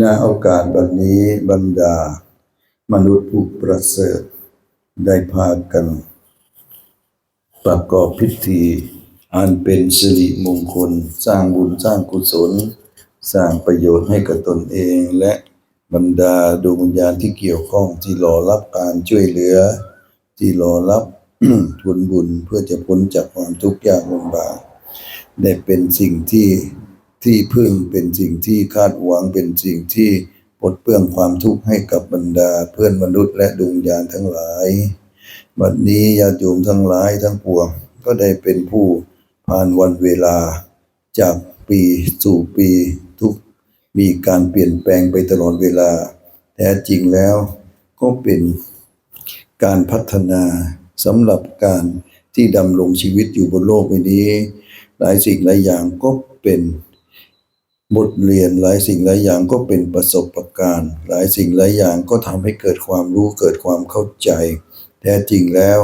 ณโอกาสบัดนี้บรรดา มนุษย์ผู้ประเสริฐได้พากัน ประกอบพิธีอันเป็นสิริมงคล สร้างบุญสร้างกุศล สร้างประโยชน์ให้กับตนเองและบรรดาดวงวิญญาณที่เกี่ยวข้องที่รอรับการช่วยเหลือ ที่รอรับผลบุญเพื่อจะพ้นจากความทุกข์ยากลำบากได้เป็นสิ่งที่ ที่พึ่งเป็นสิ่งที่คาดหวังเป็นสิ่งที่ปลดเปลื้องความทุกข์ให้กับบรรดาเพื่อนมนุษย์และดวงวิญาณทั้งหลาย บัดนี้ญาติโยมทั้งหลายทั้งปวงก็ได้เป็นผู้ผ่านวันเวลา จากปีสู่ปีทุกมีการเปลี่ยนแปลงไปตลอดเวลา แท้จริงแล้วก็เป็นการพัฒนาสำหรับการที่ดำรงชีวิตอยู่บนโลกใบนี้ หลายสิ่งหลายอย่างก็เป็น บทเรียนหลายสิ่งหลายอย่างก็เป็นประสบการณ์ หลายสิ่งหลายอย่างก็ทำให้เกิดความรู้เกิดความเข้าใจ แท้จริงแล้ว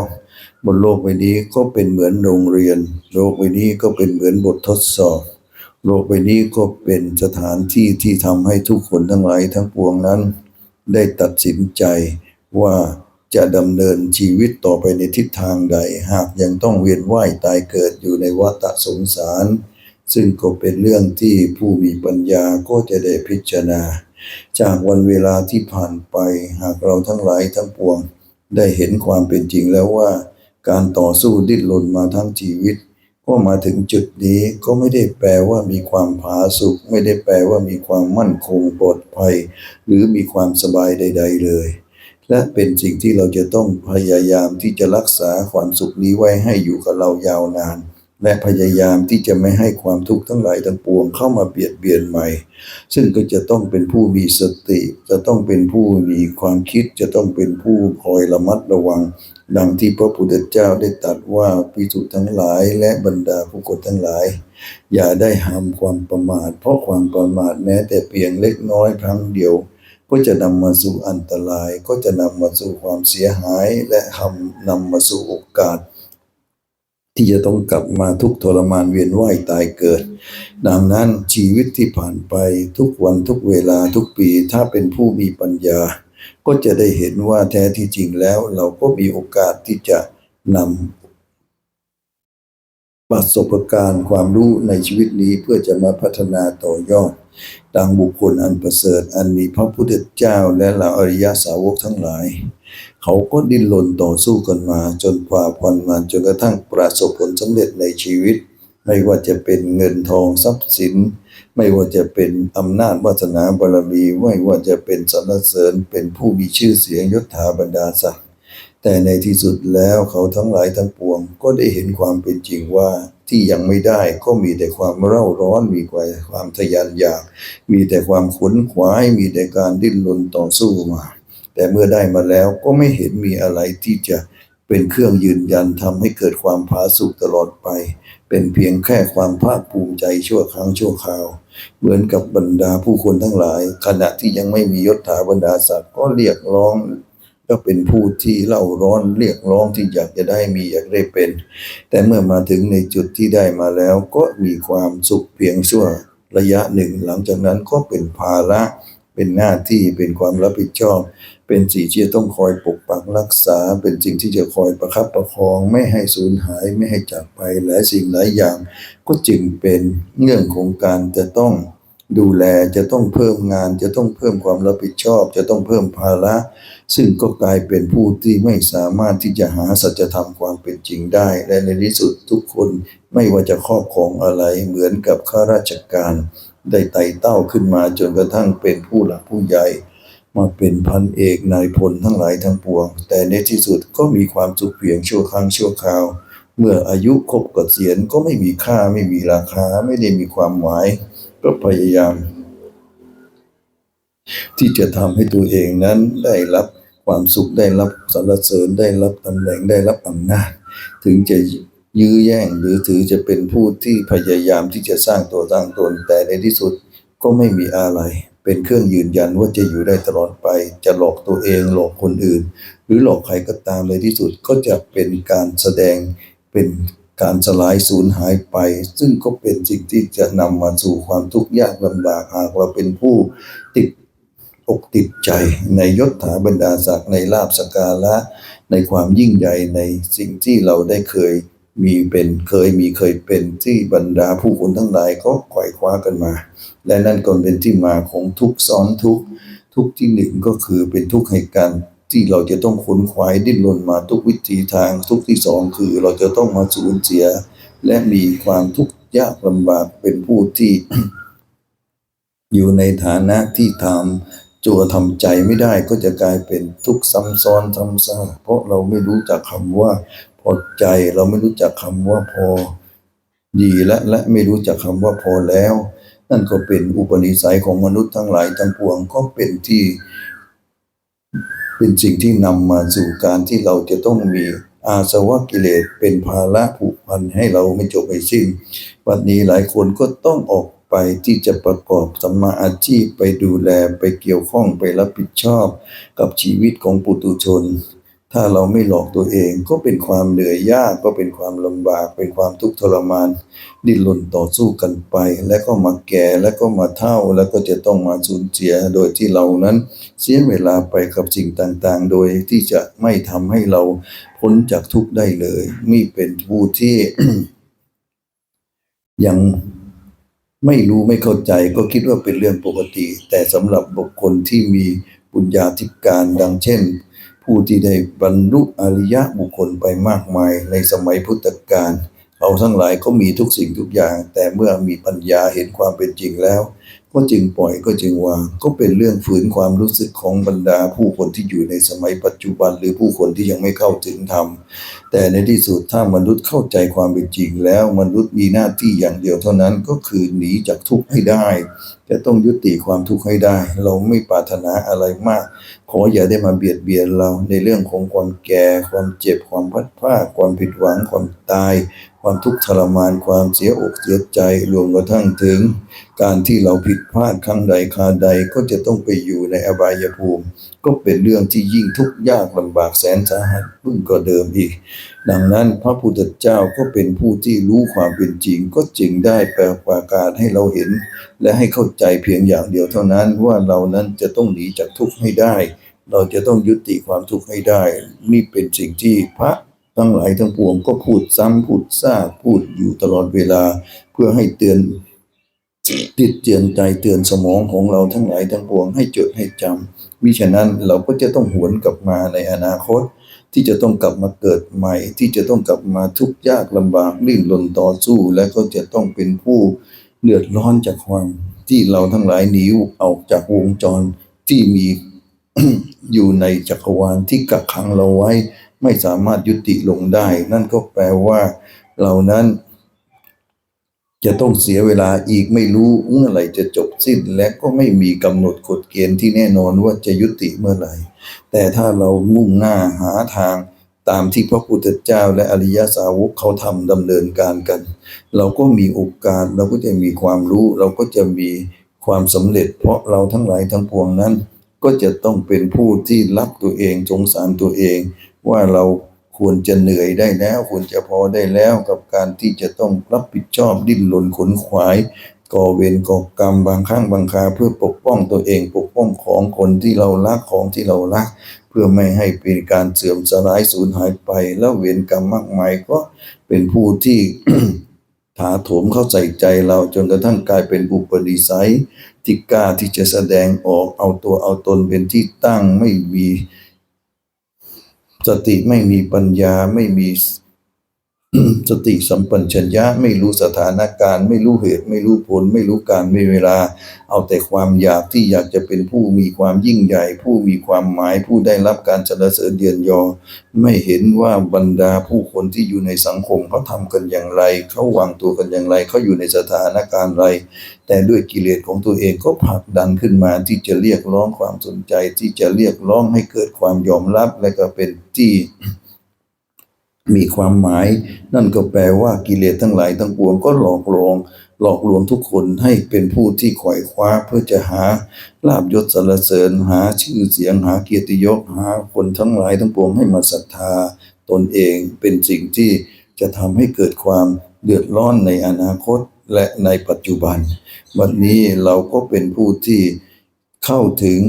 บนโลกใบนี้ก็เป็นเหมือนโรงเรียน โลกใบนี้ก็เป็นเหมือนบททดสอบ โลกใบนี้ก็เป็นสถานที่ที่ทำให้ทุกคนทั้งหลายทั้งปวงนั้น ได้ตัดสินใจว่าจะดำเนินชีวิตต่อไปในทิศทางใด หากยังต้องเวียนว่ายตายเกิดอยู่ในวัฏสงสาร ซึ่งก็เป็นเรื่องที่ผู้มีปัญญาก็จะได้พิจารณา จากวันเวลาที่ผ่านไปหากเราทั้งหลายทั้งปวง ได้เห็นความเป็นจริงแล้วว่า การต่อสู้ดิ้นรนมาทั้งชีวิต ก็มาถึงจุดนี้ก็ไม่ได้แปลว่ามีความผาสุกไม่ได้แปลว่ามีความมั่นคงปลอดภัย หรือมีความสบายใด ๆ เลยและเป็นสิ่งที่เราจะต้องพยายามที่จะรักษาความสุขนี้ไว้ให้อยู่กับเรายาวนาน และพยายามที่จะไม่ให้ความทุกข์ทั้งหลายทั้งปวงเข้ามาเบียดเบียนใหม่ ซึ่งก็จะต้องเป็นผู้มีสติ จะต้องเป็นผู้มีความคิด จะต้องเป็นผู้คอยระมัดระวัง ดังที่พระพุทธเจ้าได้ตรัสว่าภิกษุทั้งหลายและบรรดาผู้คนทั้งหลาย อย่าได้ห้ามความประมาท เพราะความประมาทแม้แต่เพียงเล็กน้อยครั้งเดียว ก็จะนำมาสู่อันตราย ก็จะนำมาสู่ความเสียหาย และทำนำมาสู่โอกาส ที่จะต้องกลับมาทุกทรมานเวียนว่ายตายเกิด ดังนั้นชีวิตที่ผ่านไปทุกวันทุกเวลาทุกปีถ้าเป็นผู้มีปัญญา ก็จะได้เห็นว่าแท้ที่จริงแล้ว เราก็มีโอกาสที่จะนำประสบการณ์ความรู้ในชีวิตนี้เพื่อจะมาพัฒนาต่อยอดดังบุคคลอันประเสริฐอันมีพระพุทธเจ้าและเหล่าอริยสาวกทั้งหลาย เขาก็ดิ้นรนต่อสู้กันมา จนฝ่าฟันมาจนกระทั่งประสบผลสำเร็จในชีวิต ไม่ว่าจะเป็นเงินทองทรัพย์สิน ไม่ว่าจะเป็นอำนาจวาสนาบารมีไม่ว่าจะเป็นสรรเสริญเป็นผู้มีชื่อเสียงยศถาบรรดาศักดิ์แต่ในที่สุดแล้วเขาทั้งหลายทั้งปวง ก็ได้เห็นความเป็นจริงว่าที่ยังไม่ได้ก็มีแต่ความเร่าร้อนมีความทะยานอยาก มีแต่ความขวนขวาย มีแต่การดิ้นรนต่อสู้มา แต่เมื่อได้มาแล้วก็ไม่เห็นมีอะไรที่จะเป็นเครื่องยืนยันทำให้เกิดความผาสุกตลอดไป เป็นเพียงแค่ความภาคภูมิใจชั่วครั้งชั่วคราว เหมือนกับบรรดาผู้คนทั้งหลาย ขณะที่ยังไม่มียศถาบรรดาศักดิ์ก็เรียกร้องก็เป็นผู้ที่เล่าร้อนเรียกร้องที่อยากจะได้มีอยากได้เป็น แต่เมื่อมาถึงในจุดที่ได้มาแล้ว ก็มีความสุขเพียงชั่วระยะหนึ่ง หลังจากนั้นก็เป็นภาระเป็นหน้าที่เป็นความรับผิดชอบ เป็นสิ่งที่จะต้องคอยปกปักรักษา เป็นสิ่งที่จะคอยประคับประคอง ไม่ให้สูญหายไม่ให้จากไปหลายสิ่งหลายอย่าง ก็จึงเป็นเรื่องของการจะต้องดูแลจะต้องเพิ่มงานจะต้องเพิ่มความรับผิดชอบ จะต้องเพิ่มภาระ ซึ่งก็กลายเป็นผู้ที่ไม่สามารถที่จะหาสัจธรรมความเป็นจริงได้ และในที่สุดทุกคนไม่ว่าจะครอบครองอะไรเหมือนกับข้าราชการ ได้ไต่เต้าขึ้นมาจนกระทั่งเป็นผู้หลักผู้ใหญ่ มาเป็นพันเอกนายพลทั้งหลายทั้งปวง แต่ในที่สุดก็มีความสุขเพียงชั่วครั้งชั่วคราว เมื่ออายุครบเกษียณก็ไม่มีค่าไม่มีราคาไม่ได้มีความหมาย ก็พยายาม ที่จะทำให้ตัวเองนั้นได้รับความสุขได้รับสรรเสริญได้รับตำแหน่งได้รับอำนาจถึงจะยื้อแย่งหรือถือจะเป็นผู้ที่พยายามที่จะสร้างตัวสร้างตนแต่ในที่สุดก็ไม่มีอะไร เป็นเครื่องยืนยันว่าจะอยู่ได้ตลอดไป จะหลอกตัวเองหลอกคนอื่น หรือหลอกใครก็ตามในที่สุดก็จะเป็นการแสดงเป็นการสลายสูญหายไป ซึ่งก็เป็นสิ่งที่จะนำมาสู่ความทุกข์ยากลำบากหากเราเป็นผู้ติดอกติดใจในยศถาบรรดาศักดิ์ในลาบสการะในความยิ่งใหญ่ในสิ่งที่เราได้เคย มีเป็นเคยมีเคยเป็นที่บรรดาผู้คนทั้งหลายก็ไขว่คว้ากันมา และนั่นก็เป็นที่มาของทุกซ้อนทุกทุกที่หนึ่งก็คือเป็นทุกข์ให้การ์ที่เราจะต้องขนขวายดิ้นรนมาทุกวิถีทางทุกที่สองคือเราจะต้องมาสูญเสีย และมีความทุกข์ยากลำบากเป็นผู้ที่ อยู่ในฐานะที่ทำจัวทำใจไม่ได้ก็จะกลายเป็นทุกข์ซ้ำซ้อนซ้ำซากเพราะเราไม่รู้จักคำว่า พอใจเราไม่รู้จักคำว่าพอ ดีและและไม่รู้จักคำว่าพอแล้ว นั่นก็เป็นอุปนิสัยของมนุษย์ทั้งหลายทั้งปวงก็เป็นที่ เป็นสิ่งที่นำมาสู่การที่เราจะต้องมีอาสวะกิเลสเป็นภาระผูกพันให้เราไม่จบไม่สิ้น วันนี้หลายคนก็ต้องออกไปที่จะประกอบสัมมาอาชีพไปดูแลไปเกี่ยวข้องไปรับผิดชอบกับชีวิตของปุถุชน ถ้าเราไม่หลอกตัวเองก็เป็นความเหนื่อยยากก็เป็นความลำบาก เป็นความทุกข์ทรมาน ดิ้นรนต่อสู้กันไป แล้วก็มาแก่แล้วก็มาเฒ่าแล้วก็จะต้องมาสูญเสียโดยที่เรานั้น เสียเวลาไปกับสิ่งต่างๆ โดยที่จะไม่ทำให้เราพ้นจากทุกข์ได้เลยนี่เป็นผู้ที่ ยังไม่รู้ไม่เข้าใจก็คิดว่าเป็นเรื่องปกติ แต่สำหรับบุคคลที่มีปุญญาธิการดังเช่น ผู้ที่ได้บรรลุอริยะบุคคลไปมากมายในสมัยพุทธกาลเขาทั้งหลายก็มีทุกสิ่งทุกอย่าง แต่เมื่อมีปัญญาเห็นความเป็นจริงแล้ว ก็จึงปล่อยก็จึงวาง ก็เป็นเรื่องฝืนความรู้สึกของบรรดาผู้คนที่อยู่ในสมัยปัจจุบัน หรือผู้คนที่ยังไม่เข้าถึงธรรมแต่ในที่สุดถ้ามนุษย์เข้าใจความเป็นจริงแล้ว มนุษย์มีหน้าที่อย่างเดียวเท่านั้นก็คือหนีจากทุกข์ให้ได้ จะต้องยุติความทุกข์ให้ได้ เราไม่ปรารถนาอะไรมาก ขออย่าได้มาเบียดเบียนเราในเรื่องของความแก่ ความเจ็บความพัดพลาดความผิดหวังความตาย ความทุกข์ทรมานความเสียอกเสียใจรวมกระทั่งถึง การที่เราผิดพลาดครั้งใดคราใดก็จะต้องไปอยู่ในอบายภูมิ ก็เป็นเรื่องที่ยิ่งทุกข์ยากลำบากแสนสาหัส พึ่งก็เดิมอีก ดังนั้นพระพุทธเจ้าก็เป็นผู้ที่รู้ความเป็นจริง ก็จึงได้แปลประกาศให้เราเห็น และให้เข้าใจเพียงอย่างเดียวเท่านั้นว่าเรานั้นจะต้องหนีจากทุกข์ให้ได้ เราจะต้องยุติความทุกข์ให้ได้ นี่เป็นสิ่งที่พระทั้งหลายทั้งปวงก็พูดซ้ำพูดซากพูดอยู่ตลอดเวลา เพื่อให้เตือนติดเตือนใจเตือนสมองของเราทั้งหลายทั้งปวงให้จดให้จำมิฉะนั้นเราก็จะต้องหวนกลับมาในอนาคต ที่จะต้องกลับมาเกิดใหม่ ที่จะต้องกลับมาทุกข์ยากลำบากดิ้นรนต่อสู้ และก็จะต้องเป็นผู้เดือดร้อนจากความที่เราทั้งหลายหนีออกจากวงจรที่มีอยู่ในจักรวาลที่กักขังเราไว้ ไม่สามารถยุติลงได้ นั่นก็แปลว่าเรานั้น จะต้องเสียเวลาอีกไม่รู้เมื่อไหร่จะจบสิ้น และก็ไม่มีกำหนดกฎเกณฑ์ที่แน่นอนว่าจะยุติเมื่อไหร่ แต่ถ้าเรามุ่งหน้าหาทางตามที่พระพุทธเจ้าและอริยสาวกเขาทำดำเนินการกัน เราก็มีโอกาสเราก็จะมีความรู้ เราก็จะมีความสำเร็จ เพราะเราทั้งหลายทั้งปวงนั้น ก็จะต้องเป็นผู้ที่รักตัวเองสงสารตัวเอง ว่าเราควรจะเหนื่อยได้แล้ว ควรจะพอได้แล้วกับการที่จะต้องรับผิดชอบดิ้นรนขนขวาย ก่อเวรก่อกรรมบางครั้งบางคราเพื่อปกป้องตัวเองปกป้องของคนที่เรารักของที่เรารัก เพื่อไม่ให้เป็นการเสื่อมสลายสูญหายไป แล้วเวรกรรมมากมายก็เป็นผู้ที่ถาโถมเข้าใส่ใจเราจนกระทั่งกลายเป็นบุปนิสัยที่กล้าที่จะแสดงออกเอาตัวเอาตนเป็นที่ตั้งไม่มีสติไม่มีปัญญาไม่มี สติสัมปชัญญะไม่รู้สถานการณ์ ไม่รู้เหตุไม่รู้ผล ไม่รู้การไม่เวลา เอาแต่ความอยากที่อยากจะเป็นผู้มีความยิ่งใหญ่ ผู้มีความหมายผู้ได้รับการสรรเสริญเดียนยอ ไม่เห็นว่าบรรดาผู้คนที่อยู่ในสังคมเขาทำกันอย่างไร เขาวางตัวกันอย่างไร เขาอยู่ในสถานการณ์ไร แต่ด้วยกิเลสของตัวเองก็ผลักดันขึ้นมาที่จะเรียกร้องความสนใจที่จะเรียกร้องให้เกิดความยอมรับและก็เป็นที่ มีความหมาย นั่นก็แปลว่ากิเลสทั้งหลายทั้งปวงก็หลอกลวง หลอกลวงทุกคนให้เป็นผู้ที่ขวายคว้าเพื่อจะหาลาบยศสรรเสริญหาชื่อเสียงหาเกียรติยศหาคนทั้งหลายทั้งปวงให้มาศรัทธา ตนเองเป็นสิ่งที่จะทำให้เกิดความเดือดร้อนในอนาคตและในปัจจุบัน วันนี้เราก็เป็นผู้ที่เข้าถึง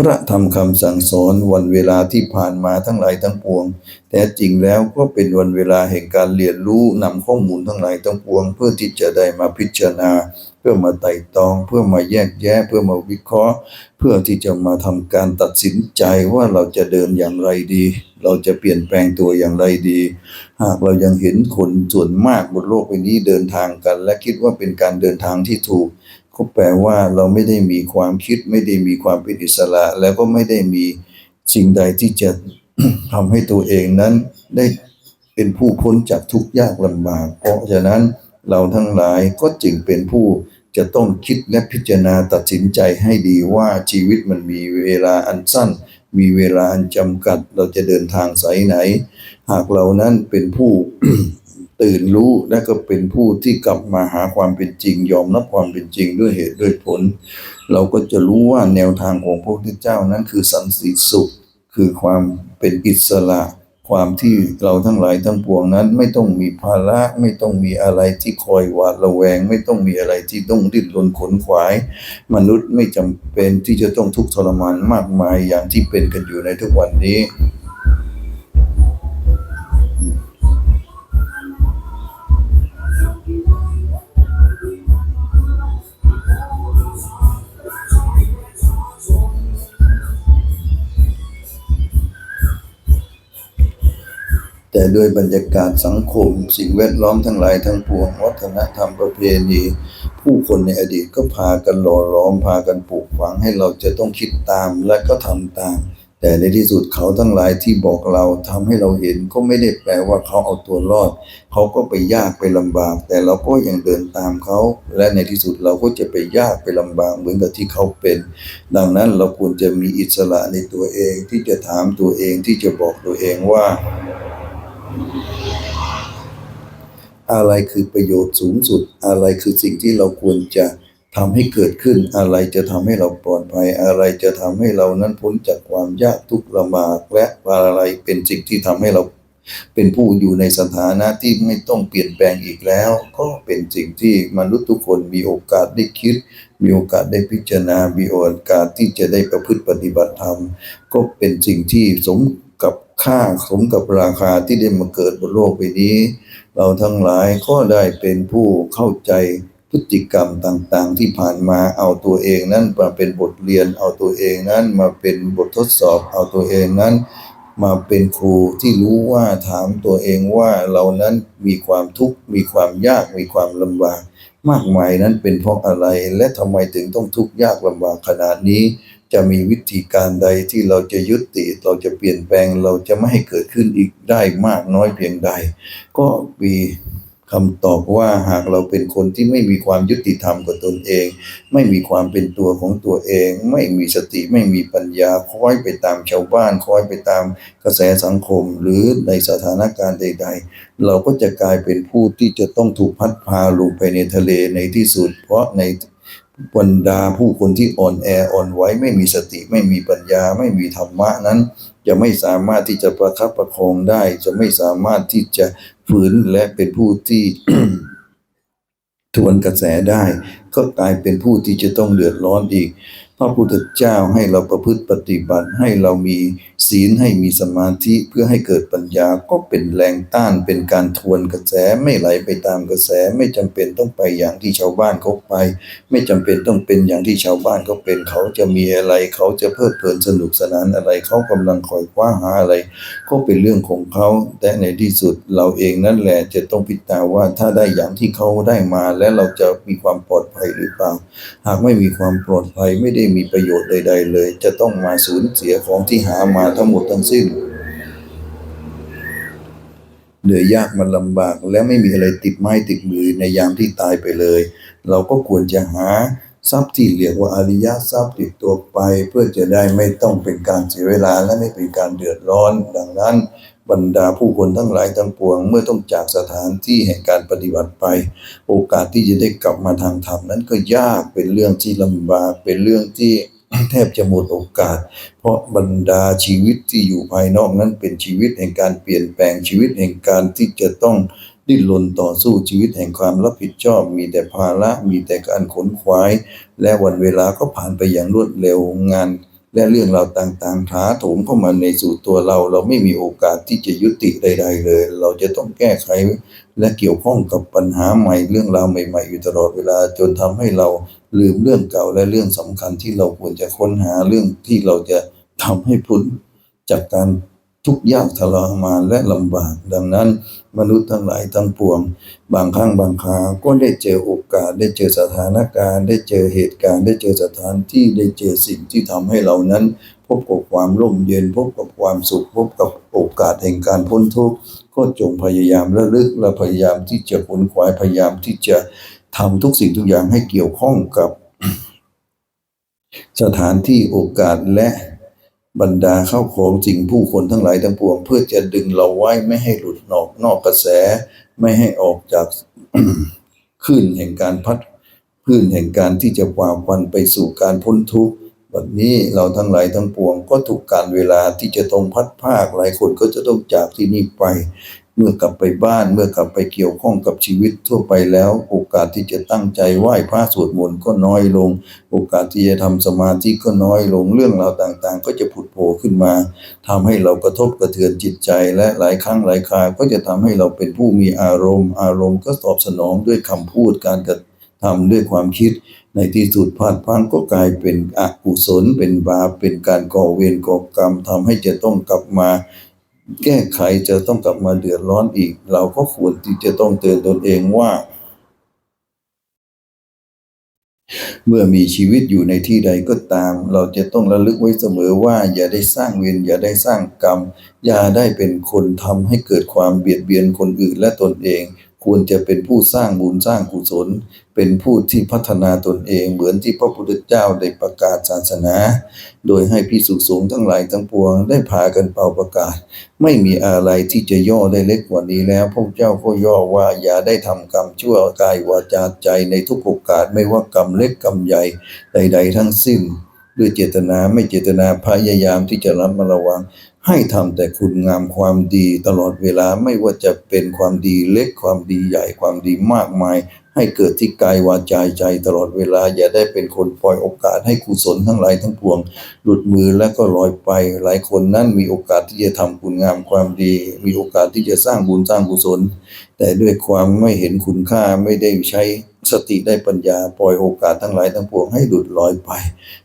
พระธรรมคำสั่งสอนวันเวลาที่ผ่านมาทั้งหลายทั้งปวง แต่จริงแล้วก็เป็นวันเวลาแห่งการเรียนรู้นำข้อมูลทั้งหลายทั้งปวง เพื่อที่จะได้มาพิจารณา เพื่อมาไต่ตรอง เพื่อมาแยกแยะ เพื่อมาวิเคราะห์ เพื่อที่จะมาทำการตัดสินใจว่าเราจะเดินอย่างไรดี เราจะเปลี่ยนแปลงตัวอย่างไรดี หากเรายังเห็นคนส่วนมากบนโลกใบนี้เดินทางกัน และคิดว่าเป็นการเดินทางที่ถูก ก็แปลว่าเราไม่ได้มีความคิด ไม่ได้มีความเป็นอิสระ แล้วก็ไม่ได้มีสิ่งใดที่จะทำให้ตัวเองนั้นได้เป็นผู้พ้นจากทุกข์ยากลำบาก เพราะฉะนั้นเราทั้งหลายก็จึงเป็นผู้จะต้องคิดและพิจารณาตัดสินใจให้ดีว่าชีวิตมันมีเวลาอันสั้น มีเวลาอันจำกัด เราจะเดินทางสายไหน หากเรานั้นเป็นผู้ ตื่นรู้และก็เป็นผู้ที่กลับมาหาความเป็นจริง ยอมรับความเป็นจริงด้วยเหตุด้วยผล เราก็จะรู้ว่าแนวทางของพระพุทธเจ้านั้นคือสันติสุข คือความเป็นอิสระ ความที่เราทั้งหลายทั้งปวงนั้น ไม่ต้องมีภาระไม่ต้องมีอะไรที่คอยหวาดระแวง ไม่ต้องมีอะไรที่ต้องดิ้นรนขนขวาย มนุษย์ไม่จำเป็นที่จะต้องทุกข์ทรมานมากมายอย่างที่เป็นกันอยู่ในทุกวันนี้ แต่ด้วยบรรยากาศสังคม สิ่งแวดล้อมทั้งหลายทั้งปวงวัฒนธรรมประเพณี ผู้คนในอดีตก็พากันหล่อล้อมพากันปลูกฝังให้เราจะต้องคิดตามและก็ทำตาม แต่ในที่สุดเขาทั้งหลายที่บอกเราทำให้เราเห็นก็ไม่ได้แปลว่าเขาเอาตัวรอด เขาก็ไปยากไปลำบาก แต่เราก็ยังเดินตามเขา และในที่สุดเราก็จะไปยากไปลำบากเหมือนกับที่เขาเป็น ดังนั้นเราควรจะมีอิสระในตัวเองที่จะถามตัวเองที่จะบอกตัวเองว่า อะไรคือประโยชน์สูงสุด อะไรคือสิ่งที่เราควรจะทำให้เกิดขึ้น อะไรจะทำให้เราปลอดภัย อะไรจะทำให้เรานั้นพ้นจากความยากทุกข์ลำบากและอะไรเป็นสิ่งที่ทำให้เราเป็นผู้อยู่ในสถานะที่ไม่ต้องเปลี่ยนแปลงอีกแล้ว ก็เป็นสิ่งที่มนุษย์ทุกคนมีโอกาสได้คิด มีโอกาสได้พิจารณา มีโอกาสที่จะได้ประพฤติปฏิบัติธรรม ก็เป็นสิ่งที่สม ค่าสมกับราคาที่ได้มาเกิดบนโลกใบนี้ เราทั้งหลายก็ได้เป็นผู้เข้าใจพฤติกรรมต่างๆ ที่ผ่านมาเอาตัวเองนั้นมาเป็นบทเรียนเอาตัวเองนั้นมาเป็นบททดสอบเอาตัวเองนั้น มาเป็นครูที่รู้ว่าถามตัวเองว่าเรานั้นมีความทุกข์มีความยากมีความลำบาก มากมายนั้นเป็นเพราะอะไรและทำไมถึงต้องทุกข์ยากลำบากขนาดนี้ จะมีวิธีการใดที่เราจะยุติ เราจะเปลี่ยนแปลงเราจะไม่ให้เกิดขึ้นอีกได้มากน้อยเพียงใด ก็มีคำตอบว่าหากเราเป็นคนที่ไม่มีความยุติธรรมกับตนเอง ไม่มีความเป็นตัวของตัวเอง ไม่มีสติไม่มีปัญญาคอยไปตามชาวบ้านคอยไปตามกระแสสังคมหรือในสถานการณ์ใด ๆ เราก็จะกลายเป็นผู้ที่จะต้องถูกพัดพาลงไปในทะเลในที่สุด เพราะใน บรรดาผู้คนที่อ่อนแออ่อนไหวไม่มีสติไม่มีปัญญาไม่มีธรรมะนั้น จะไม่สามารถที่จะประคับประคองได้ จะไม่สามารถที่จะฝืนและเป็นผู้ที่ทวนกระแสได้ ก็กลายเป็นผู้ที่จะต้องเดือดร้อนอีกพระพุทธเจ้าให้เราประพฤติปฏิบัติให้เรามี ศีลให้มีสมาธิเพื่อให้เกิดปัญญาก็เป็นแรงต้านเป็นการทวนกระแสไม่ไหลไปตามกระแสไม่จำเป็นต้องไปอย่างที่ชาวบ้านเขาไป ไม่จำเป็นต้องเป็นอย่างที่ชาวบ้านเขาเป็นเขาจะมีอะไรเขาจะเพลิดเพลินสนุกสนานอะไรเขากำลังคอยคว้าหาอะไร ก็เป็นเรื่องของเขาแต่ในที่สุดเราเองนั่นแหละจะต้องพิจารณาว่าถ้าได้อย่างที่เขาได้มาและเราจะมีความปลอดภัยหรือเปล่า หากไม่มีความปลอดภัยไม่ได้มีประโยชน์ใด ๆ เลย จะต้องมาสูญเสียของที่หามาทั้งหมดทั้งสิ้นเหนื่อยยากมันลำบากและไม่มีอะไรติดไม้ติดมือในยามที่ตายไปเลย เราก็ควรจะหาทรัพย์ที่เรียกว่าอริยทรัพย์ติดตัวไป เพื่อจะได้ไม่ต้องเป็นการเสียเวลาและไม่เป็นการเดือดร้อน ดังนั้น บรรดาผู้คนทั้งหลายทั้งปวง เมื่อต้องจากสถานที่แห่งการปฏิบัติไป โอกาสที่จะได้กลับมาทางธรรมนั้นก็ยากเป็นเรื่องที่ลำบากเป็นเรื่องที่ แทบจะหมดโอกาส เพราะบรรดาชีวิตที่อยู่ภายนอกนั้นเป็นชีวิตแห่งการเปลี่ยนแปลงชีวิตแห่งการที่จะต้องดิ้นรนต่อสู้ชีวิตแห่งความรับผิดชอบ มีแต่ภาระมีแต่การขนขวาย และวันเวลาก็ผ่านไปอย่างรวดเร็วงาน และเรื่องราวต่างๆถาโถมเข้ามาในสู่ตัวเรา เราไม่มีโอกาสที่จะยุติใด ๆ เลย เราจะต้องแก้ไข และเกี่ยวข้องกับปัญหาใหม่เรื่องราวใหม่ ๆ อยู่ตลอดเวลาจนทำให้เรา ลืมเรื่องเก่าและเรื่องสำคัญที่เราควรจะค้นหาเรื่องที่เราจะทำให้พ้นจากการทุกข์ยากทรมานและลำบาก ดังนั้นมนุษย์ทั้งหลายทั้งปวง บางครั้งบางคราวก็ได้เจอโอกาส ได้เจอสถานการณ์ ได้เจอเหตุการณ์ ได้เจอสถานที่ได้เจอสิ่งที่ทำให้เรานั้น พบกับความร่มเย็น พบกับความสุข พบกับโอกาสแห่งการพ้นทุกข์ก็จงพยายามระลึกและพยายามที่จะขนขวายพยายามที่จะ ทำทุกสิ่งทุกอย่างให้เกี่ยวข้องกับ สถานที่โอกาสและบรรดาเข้าของสิ่งผู้คนทั้งหลายทั้งปวง เพื่อจะดึงเราไว้ไม่ให้หลุดนอกนอกกระแส ไม่ให้ออกจากคลื่นแห่งการพัดคลื่นแห่งการที่จะฝ่าฟันไปสู่การพ้นทุกข์วันนี้เราทั้งหลายทั้งปวง ก็ถูกการเวลาที่จะต้องพัดภาคหลายคนก็จะต้องจากที่นี่ไป เมื่อกลับไปบ้านเมื่อกลับไปเกี่ยวข้องกับชีวิตทั่วไปแล้ว โอกาสที่จะตั้งใจไหว้พระสวดมนต์ก็น้อยลง โอกาสที่จะทำสมาธิก็น้อยลงเรื่องราวต่างๆ ก็จะผุดโผล่ขึ้นมาทำให้เรากระทบกระเทือนจิตใจและหลายครั้งหลายคราก็จะทำให้เราเป็นผู้มีอารมณ์ อารมณ์ก็ตอบสนองด้วยคำพูดการกระทำด้วยความคิดในที่สุดพลาดพลังก็กลายเป็นอกุศลเป็นบาปเป็นการก่อเวรก่อกรรมทำให้จะต้องกลับมา แก้ไขจะต้องกลับมาเดือดร้อนอีก เราก็ควรที่จะต้องเตือนตนเองว่า เมื่อมีชีวิตอยู่ในที่ใดก็ตาม เราจะต้องระลึกไว้เสมอว่า อย่าได้สร้างเวรอย่าได้สร้างกรรม อย่าได้เป็นคนทำให้เกิดความเบียดเบียนคนอื่นและตนเอง ควรจะเป็นผู้สร้างบุญสร้างกุศล เป็นผู้ที่พัฒนาตนเอง เหมือนที่พระพุทธเจ้าได้ประกาศศาสนา โดยให้พิสุสงฆ์ทั้งหลายทั้งปวงได้พากันเป่าประกาศ ไม่มีอะไรที่จะย่อได้เล็กกว่านี้แล้ว พระเจ้าก็ย่อว่าอย่าได้ทำกรรมชั่วกายวาจาใจในทุกโอกาสไม่ว่ากรรมเล็กกรรมใหญ่ใด ๆ ทั้งสิ้นด้วยเจตนาไม่เจตนาพยายามที่จะรับมาระวัง ให้ทำแต่คุณงามความดีตลอดเวลาไม่ว่าจะเป็นความดีเล็กความดีใหญ่ความดีมากมาย ให้เกิดที่กายวาจาใจตลอดเวลา อย่าได้เป็นคนปล่อยโอกาสให้กุศลทั้งหลายทั้งปวง หลุดมือแล้วก็ลอยไป หลายคนนั้นมีโอกาสที่จะทำคุณงามความดี มีโอกาสที่จะสร้างบุญสร้างกุศล แต่ด้วยความไม่เห็นคุณค่าไม่ได้ใช้ สติได้ปัญญาปล่อยโอกาสทั้งหลายทั้งปวงให้หลุดลอยไป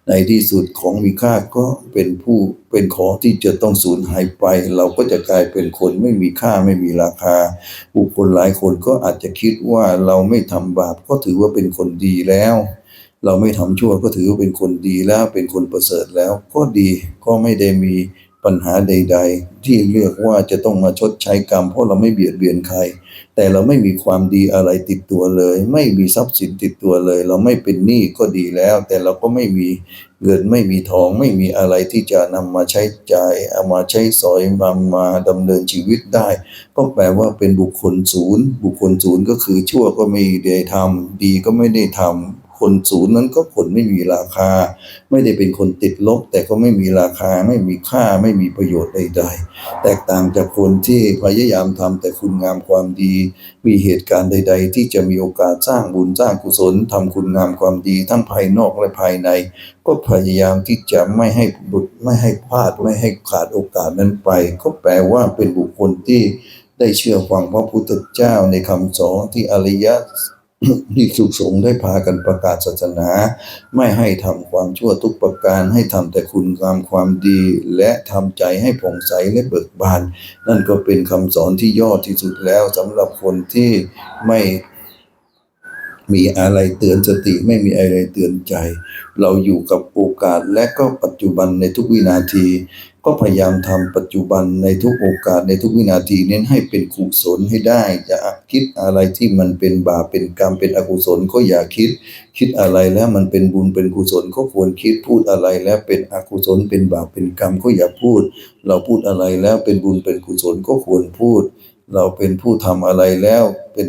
ในที่สุดของมีค่าก็เป็นผู้เป็นของที่จะต้องสูญหายไป เราก็จะกลายเป็นคนไม่มีค่าไม่มีราคา บุคคลหลายคนก็อาจจะคิดว่าเราไม่ทำบาปก็ถือว่าเป็นคนดีแล้ว เราไม่ทำชั่วก็ถือว่าเป็นคนดีแล้วเป็นคนประเสริฐแล้ว ก็ดีก็ไม่ได้มี ปัญหาใด ๆ ที่เรียกว่าจะต้องมาชดใช้กรรม เพราะเราไม่เบียดเบียนใคร แต่เราไม่มีความดีอะไรติดตัวเลย ไม่มีทรัพย์สินติดตัวเลย เราไม่เป็นหนี้ก็ดีแล้ว แต่เราก็ไม่มีเงินไม่มีทองไม่มีอะไรที่จะนำมาใช้จ่ายเอามาใช้สอยมามาดำเนินชีวิตได้ ก็แปลว่าเป็นบุคคลศูนย์ บุคคลศูนย์ก็คือชั่วก็ไม่ได้ทำดีก็ไม่ได้ทำ คนศูนย์นั้นก็คนไม่มีราคา ไม่ได้เป็นคนติดลบ แต่ก็ไม่มีราคาไม่มีค่าไม่มีประโยชน์ใดๆ แตกต่างจากคนที่พยายามทำแต่คุณงามความดี มีเหตุการณ์ใด ๆ ที่จะมีโอกาสสร้างบุญสร้างกุศลทำคุณงามความดีทั้งภายนอกและภายใน ก็พยายามที่จะไม่ให้บุตรไม่ให้พลาดไม่ให้ขาดโอกาสนั้นไป ก็แปลว่าเป็นบุคคลที่ได้เชื่อฟังพระพุทธเจ้าในคำสอนที่อริยะ ที่สุสงฆ์ได้พากันประกาศศาสนา ไม่ให้ทำความชั่วทุกประการให้ทำแต่คุณงามความดี และทำใจให้ผ่องใสและเบิกบาน นั่นก็เป็นคำสอนที่ยอดที่สุดแล้วสำหรับคนที่ไม่มีอะไรเตือนสติไม่มีอะไรเตือนใจ เราอยู่กับโอกาสและก็ปัจจุบันในทุกวินาที ก็พยายามทำปัจจุบันในทุกโอกาสในทุกวินาทีเน้นให้เป็นกุศลให้ได้จะคิดอะไรที่มันเป็นบาปเป็นกรรมเป็นอกุศลก็อย่าคิด คิดอะไรแล้วมันเป็นบุญเป็นกุศลก็ควรคิดพูดอะไรแล้วเป็นอกุศลเป็นบาปเป็นกรรมก็อย่าพูด เราพูดอะไรแล้วเป็นบุญเป็นกุศลก็ควรพูด เราเป็นผู้ทำอะไรแล้วเป็น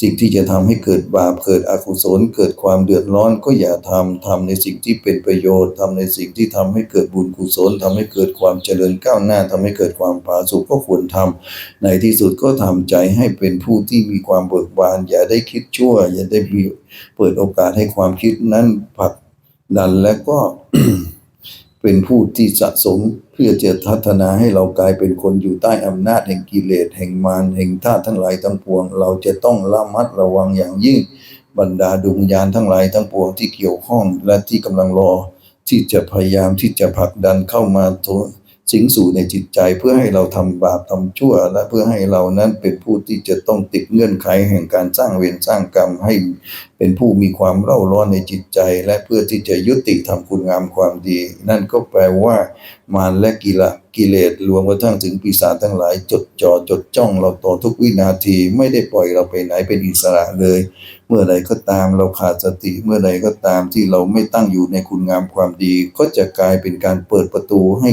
สิ่งที่จะทำให้เกิดบาปเกิดอกุศลเกิดความเดือดร้อนก็อย่าทำทำในสิ่งที่เป็นประโยชน์ทำในสิ่งที่ทำให้เกิดบุญกุศลทำให้เกิดความเจริญก้าวหน้าทำให้เกิดความผาสุกก็ควรทำในที่สุดก็ทำใจให้เป็นผู้ที่มีความเบิกบาน อย่าได้คิดชั่ว อย่าได้เปิดโอกาสให้ความคิดนั้นผลักดันและก็ เป็นผู้ที่สะสมเพื่อจะพัฒนาให้เรากลายเป็นคนอยู่ใต้อำนาจแห่งกิเลสแห่งมารแห่งธาตุทั้งหลายทั้งปวง เราจะต้องระมัดระวังอย่างยิ่ง บรรดาดวงญาณทั้งหลายทั้งปวงที่เกี่ยวข้องและที่กำลังรอ ที่จะพยายามที่จะผลักดันเข้ามาตัว สิงสู่ในจิตใจเพื่อให้เราทำบาปทำชั่ว และเพื่อให้เรานั้นเป็นผู้ที่จะต้องติดเงื่อนไขแห่งการสร้างเวรสร้างกรรมให้เป็นผู้มีความเร่าร้อนในจิตใจ และเพื่อที่จะยุติทำคุณงามความดี นั่นก็แปลว่ามารและกิลสกิเลสรวมกระทั่งถึงปีศาจทั้งหลาย จดจ่อจดจ้องเราต่อทุกวินาทีไม่ได้ปล่อยเราไปไหนเป็นอิสระเลย เมื่อใดก็ตามเราขาดสติเมื่อใดก็ตามที่เราไม่ตั้งอยู่ในคุณงามความดี ก็จะกลายเป็นการเปิดประตูให้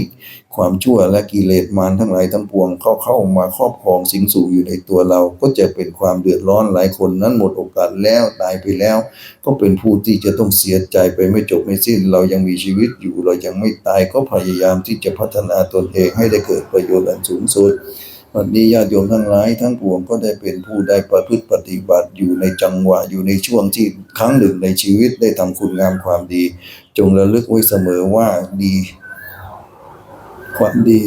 ความชั่วและกิเลสมารทั้งหลายทั้งปวงเข้าเข้ามาครอบครองสิงสู่อยู่ในตัวเรา ก็จะเป็นความเดือดร้อนหลายคนนั้นหมดโอกาสแล้วตายไปแล้ว ก็เป็นผู้ที่จะต้องเสียใจไปไม่จบไม่สิ้น เรายังมีชีวิตอยู่เรายังไม่ตายก็พยายามที่จะพัฒนาตนเองให้ได้เกิดประโยชน์อันสูงสุดวันนี้ญาติโยมทั้งหลายทั้งปวงก็ได้เป็นผู้ได้ประพฤติปฏิบัติอยู่ในจังหวะอยู่ในช่วงที่ครั้งหนึ่งในชีวิตได้ทำคุณงามความดี จงระลึกไว้เสมอว่าดี ความดี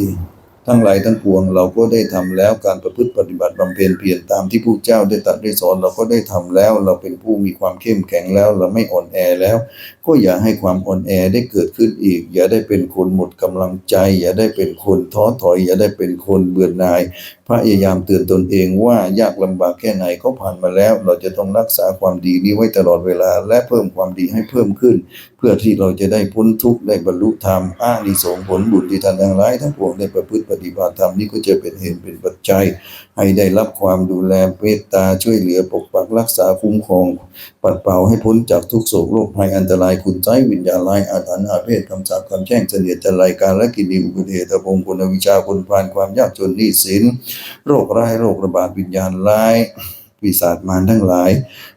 ทั้งหลายทั้งปวงเราก็ได้ทำแล้วการประพฤติปฏิบัติบำเพ็ญเพียรตามที่ผู้เจ้าได้ตรัสได้สอนเราก็ได้ทำแล้ว เราเป็นผู้มีความเข้มแข็งแล้ว เราไม่อ่อนแอแล้ว ก็อย่าให้ความอ่อนแอได้เกิดขึ้นอีก อย่าได้เป็นคนหมดกำลังใจ อย่าได้เป็นคนท้อถอย อย่าได้เป็นคนเบื่อหน่าย พยายามเตือนตนเองว่ายากลำบากแค่ไหนก็ผ่านมาแล้ว เราจะต้องรักษาความดีนี้ไว้ตลอดเวลา และเพิ่มความดีให้เพิ่มขึ้น เพื่อที่เราจะได้พ้นทุกข์ได้บรรลุธรรมอ้านิสงผลบุญที่ท่านทั้งหลายทั้งปวงได้ประพฤติปฏิบัติธรรมนี้ก็จะเป็นเหตุเป็นปัจจัย ให้ได้รับความดูแลเมตตาช่วยเหลือปกปักรักษาคุ้มครอง ปัดเป่าให้พ้นจากทุกโศกโรคภัยอันตรายคุณใจวิญญาณร้ายอาถรรพ์อาเพศคำสาปคำแช่งเสนียดจันไรการและกินดีอุบัติเหตุพงศ์คุณวิชาคนพานความยากจนหนี้สินโรคร้ายโรคระบาดวิญญาณร้าย ปีศาจมารทั้งหลาย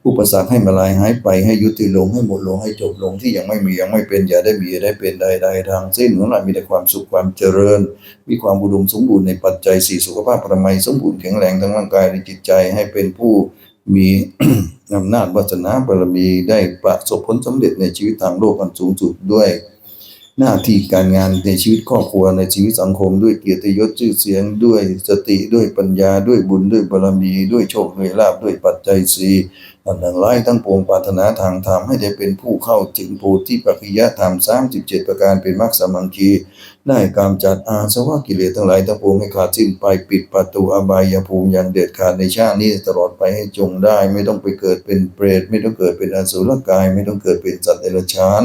อุปสรรคให้มาลายหายไปให้ยุติลงให้หมดลงให้จบลงที่ยังไม่มียังไม่เป็นอย่าได้มีอย่าได้เป็นใดๆทางสิ้นของเรามีแต่ความสุขความเจริญ มีความอุดมสมบูรณ์ในปัจจัยสี่สุขภาพประมัยสมบูรณ์แข็งแรงทั้งร่างกายและจิตใจให้เป็นผู้มีอำนาจวาสนาบารมีได้ประสบผลสำเร็จในชีวิตทางโลกอันสูงสุดด้วย หน้าที่การงานในชีวิตครอบครัวในชีวิตสังคมด้วยเกียรติยศชื่อเสียงด้วยสติด้วยปัญญาด้วยบุญด้วยบารมี ด้วยโชคด้วยลาภด้วยปัจจัยสี่อันทั้งหลายทั้งปวงปรารถนาทางธรรมให้ได้เป็นผู้เข้าถึงโพธิปัจจยธรรมสามสิบเจ็ดประการเป็นมรรคสามังคีได้กำจัดอาสวะกิเลสทั้งหลายทั้งปวงให้ขาดสิ้นไปปิดประตูอบายภูมิอย่างเด็ดขาดในชาตินี้ตลอดไปให้จงได้ ไม่ต้องไปเกิดเป็นเปรตไม่ต้องเกิดเป็นอสุรกาย ไม่ต้องเกิดเป็นสัตว์เดรัจฉาน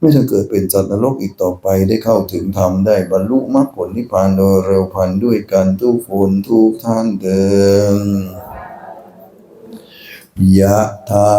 ไม่ต้องเกิดเป็นสัตว์นรกอีกต่อไปได้เข้าถึงธรรมได้บรรลุมรรคผลนิพพานโดยเร็วพันด้วยกันทุกคนทุกท่านเดิมยะถา